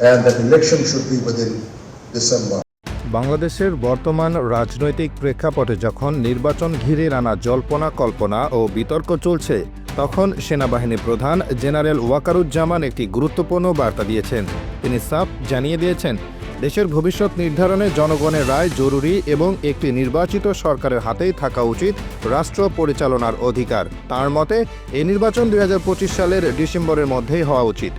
and that election should be within December. বাংলাদেশের বর্তমান রাজনৈতিক প্রেক্ষাপটে যখন নির্বাচন ঘিরে নানা জল্পনা, কল্পনা ও বিতর্ক চলছে, তখন সেনাবাহিনী প্রধান জেনারেল ওয়াকারুজ্জামান একটি গুরুত্বপূর্ণ বার্তা দিয়েছেন। তিনি সাফ জানিয়ে দিয়েছেন, দেশের ভবিষ্যৎ নির্ধারণে জনগণের রায় জরুরি এবং একটি নির্বাচিত সরকারের হাতেই থাকা উচিত রাষ্ট্র পরিচালনার অধিকার। তার মতে, এই নির্বাচন দু হাজার পঁচিশ সালের ডিসেম্বরের মধ্যেই হওয়া উচিত।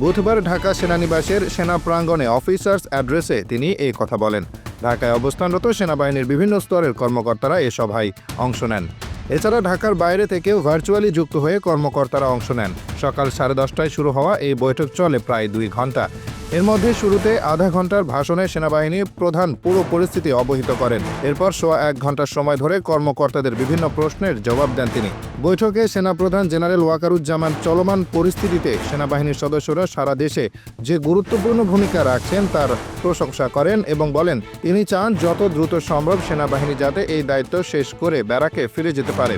বুধবার ঢাকা সেনানিবাসের সেনা প্রাঙ্গণে অফিসার্স অ্যাড্রেসে তিনি এই কথা বলেন। ঢাকায় অবস্থানরত সেনাবাহিনীর বিভিন্ন স্তরের কর্মকর্তারা এ সভায় অংশ নেন। এছাড়া ঢাকার বাইরে থেকেও ভার্চুয়ালি যুক্ত হয়ে কর্মকর্তারা অংশ নেন। সকাল সাড়ে দশটায় শুরু হওয়া এই বৈঠক চলে প্রায় দুই ঘণ্টা এর মধ্যে শুরুতে আধা ঘণ্টার ভাষণে সেনাবাহিনী প্রধান পুরো পরিস্থিতি অবহিত করেন। এরপর সোয়া এক ঘণ্টার সময় ধরে কর্মকর্তাদের বিভিন্ন প্রশ্নের জবাব দেন তিনি। বৈঠকে সেনাপ্রধান জেনারেল ওয়াকারুজ্জামান চলমান পরিস্থিতিতে সেনাবাহিনীর সদস্যরা সারা দেশে যে গুরুত্বপূর্ণ ভূমিকা রাখছেন তার প্রশংসা করেন এবং বলেন, তিনি চান যত দ্রুত সম্ভব সেনাবাহিনী যাতে এই দায়িত্ব শেষ করে ব্যারাকে ফিরে যেতে পারে।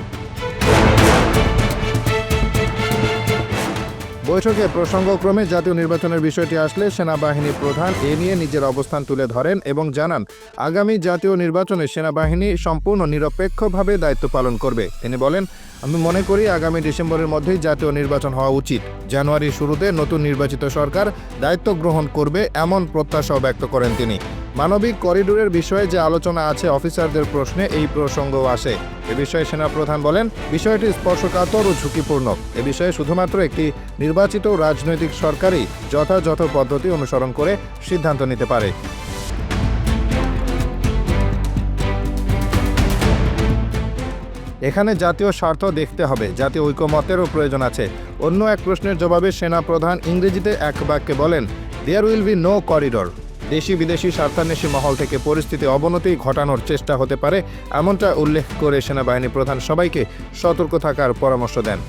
বৈঠকে প্রসঙ্গক্রমে জাতীয় নির্বাচনের বিষয়টি আসলে সেনাবাহিনী প্রধান এ নিয়ে নিজের অবস্থান তুলে ধরেন এবং জানান, আগামী জাতীয় নির্বাচনে সেনাবাহিনী সম্পূর্ণ নিরপেক্ষভাবে দায়িত্ব পালন করবে। তিনি বলেন, আমি মনে করি আগামী ডিসেম্বরের মধ্যেই জাতীয় নির্বাচন হওয়া উচিত। জানুয়ারির শুরুতে নতুন নির্বাচিত সরকার দায়িত্ব গ্রহণ করবে এমন প্রত্যাশাও ব্যক্ত করেন তিনি। মানবিক করিডোরের বিষয়ে যে আলোচনা আছে, অফিসারদের প্রশ্নে এই প্রসঙ্গও আসে। এ বিষয়ে সেনাপ্রধান বলেন, বিষয়টি স্পর্শকাতর ও ঝুঁকিপূর্ণ। এ বিষয়ে শুধুমাত্র একটি নির্বাচিত রাজনৈতিক সরকারই যথাযথ পদ্ধতি অনুসরণ করে সিদ্ধান্ত নিতে পারে। এখানে জাতীয় স্বার্থ দেখতে হবে, জাতীয় ঐকমত্যেরও প্রয়োজন আছে। অন্য এক প্রশ্নের জবাবে সেনা প্রধান ইংরেজিতে এক বাক্যে বলেন there will be no corridor দেশি বিদেশি স্বার্থান্বেষী মহল থেকে পরিস্থিতি অবনতি ঘটানোর চেষ্টা হতে পারে, এমনটা উল্লেখ করে সেনাবাহিনী প্রধান সবাইকে সতর্ক থাকার পরামর্শ দেন।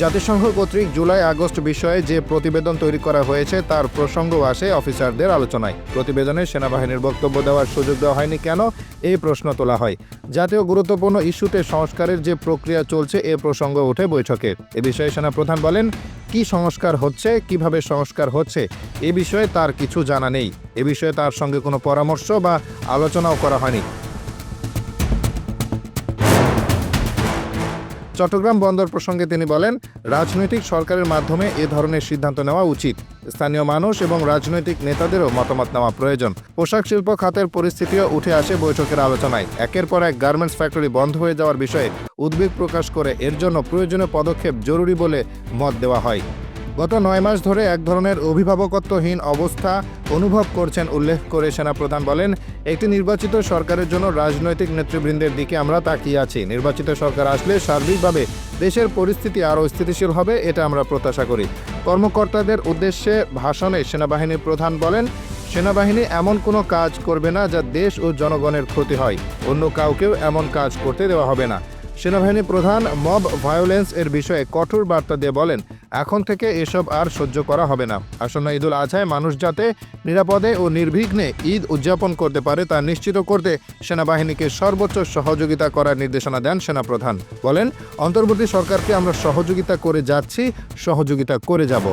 জাতিসংঘ কর্তৃক জুলাই আগস্ট বিষয়ে যে প্রতিবেদন তৈরি করা হয়েছে, তার প্রসঙ্গ আসে অফিসারদের আলোচনায়। প্রতিবেদনে সেনাবাহিনীর বক্তব্য দেওয়ার সুযোগ দেওয়া হয়নি কেন? এই প্রশ্ন তোলা হয়। জাতীয় গুরুত্বপূর্ণ ইস্যুতে সংস্কারের যে প্রক্রিয়া চলছে, এ প্রসঙ্গ ওঠে বৈঠকে। এ বিষয়ে সেনাপ্রধান বলেন, কি সংস্কার হচ্ছে? কীভাবে সংস্কার হচ্ছে? এ বিষয়ে তার কিছু জানা নেই। এ বিষয়ে তার সঙ্গে কোনো পরামর্শ বা আলোচনাও করা হয়নি। চট্টগ্রাম বন্দর প্রসঙ্গে তিনি বলেন, রাজনৈতিক সরকারের মাধ্যমে এ ধরনের সিদ্ধান্ত নেওয়া উচিত। স্থানীয় মানুষ এবং রাজনৈতিক নেতাদেরও মতামত নেওয়া প্রয়োজন। পোশাক শিল্প খাতের পরিস্থিতিও উঠে আসে বৈঠকের আলোচনায়। একের পর এক গার্মেন্টস ফ্যাক্টরি বন্ধ হয়ে যাওয়ার বিষয়ে উদ্বেগ প্রকাশ করে এর জন্য প্রয়োজনীয় পদক্ষেপ জরুরি বলে মত দেওয়া হয়। গত নয় মাস ধরে এক ধরনের অভিভাবকত্বহীন অবস্থা অনুভব করছেন, উল্লেখ করে সেনাপ্রধান বলেন, একটি নির্বাচিত সরকারের জন্য রাজনৈতিক নেতৃবৃন্দের দিকে আমরা তাকিয়ে আছি। নির্বাচিত সরকার আসলে সার্বিকভাবে দেশের পরিস্থিতি আরও স্থিতিশীল হবে, এটা আমরা প্রত্যাশা করি। কর্মকর্তাদের উদ্দেশ্যে ভাষণে সেনাবাহিনীর প্রধান বলেন, সেনাবাহিনী এমন কোনো কাজ করবে না যা দেশ ও জনগণের ক্ষতি হয়। অন্য কাউকেও এমন কাজ করতে দেওয়া হবে না। সেনাবাহিনী প্রধান মব ভায়োলেন্স এর বিষয়ে কঠোর বার্তা দিয়ে বলেন এখন থেকে এসব আর সহ্য করা হবে না। আসন্ন ঈদুল আজহায় মানুষ যাতে নিরাপদে ও নির্বিঘ্নে ঈদ উদযাপন করতে পারে তা নিশ্চিত করতে সেনাবাহিনীকে সর্বোচ্চ সহযোগিতা করার নির্দেশনা দেন সেনাপ্রধান। বলেন, অন্তর্বর্তী সরকারকে আমরা সহযোগিতা করে যাচ্ছি, সহযোগিতা করে যাব।